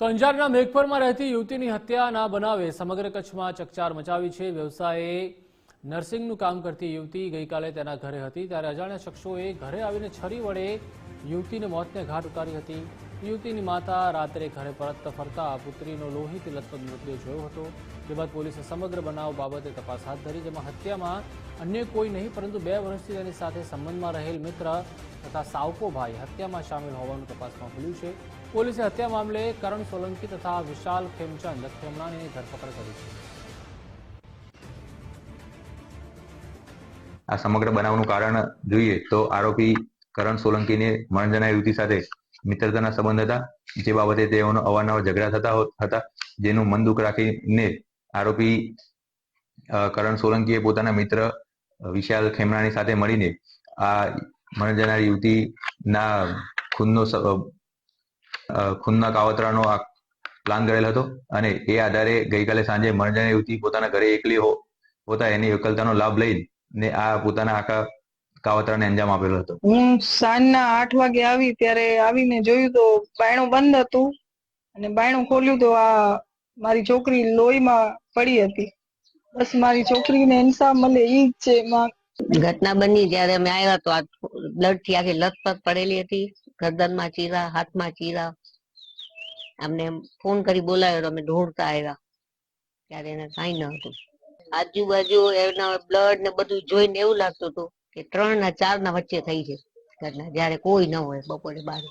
તો અંજારના મેઘપરમાં રહેતી યુવતીની હત્યાના બનાવે સમગ્ર કચ્છમાં ચકચાર મચાવી છે. વ્યવસાયે નર્સિંગનું કામ કરતી યુવતી ગઈકાલે તેના ઘરે હતી. ત્યારે અજાણ્યા શખ્સોએ ઘરે આવીને છરી વડે યુવતીને મોતને ઘાટ ઉતારી હતી. યુવતીની માતા રાત્રે ઘરે પરત ફરતા પુત્રીનો લોહીથી લથપથ મૃતદેહ જોયો હતો. તે બાદ પોલીસે સમગ્ર બનાવ બાબતે તપાસ હાથ ધરી, જેમાં હત્યામાં અન્ય કોઈ નહીં, પરંતુ બે વર્ષથી તેની સાથે સંબંધમાં રહેલ મિત્ર તથા સાવકો ભાઈ હત્યામાં સામેલ હોવાનું તપાસમાં ખુલ્યું છે. પોલીસે હત્યા મામલે કરણ સોલંકી તથા વિશાલ ખેમચંદ ખેમણાની ધરપકડ કરી છે. આ સમગ્ર બનાવનું કારણ જોઈએ તો આરોપી કરણ સોલંકીને મરણજના યુવતી સાથે મિત્રતાના સંબંધ હતા. જે બાબતે તેઓનો અવારનવાર ઝઘડા થતા હતા. જેનું મન દુઃખ રાખીને આરોપી કરણ સોલંકીએ પોતાના મિત્ર વિશાલ ખેમરાની સાથે મળીને આ મરણ જનાર યુવતીના ખૂનનો ખૂનના કાવતરાનો પ્લાન કરેલ હતો અને એ આધારે ગઈકાલે સાંજે મરણ યુવતી પોતાના ઘરે એકલી હો, હોતા એની એકલતાનો લાભ લઈને આ પોતાના આખા કાવતરાને અંજામ આપેલો હતો. હું સાંજના આઠ વાગે આવી ત્યારે આવીને જોયું તો બાયણું બંધ હતું અને બાયણું ખોલ્યું તો આ મારી છોકરી લોહીમાં પડી હતી. બસ મારી છોકરીને ઇન્સાફ મળે ઈ જ છે માં. ઘટના બની જ્યારે અમે આવ્યા તો આ બ્લડથી આખી લથપથ પડેલી હતી. ગરદનમાં ચીરા હાથમાં ચીરા. અમને ફોન કરી બોલાવ્યો અમે ઢોળતા આવ્યા. ત્યારે એને કાંઈ ન હતું. આજુબાજુ એના બ્લડ ને બધું જોઈને એવું લાગતું હતું કે ત્રણ ના ચાર ના વચ્ચે થઈ છે ઘટના, જ્યારે કોઈ ન હોય બપોરે બાર.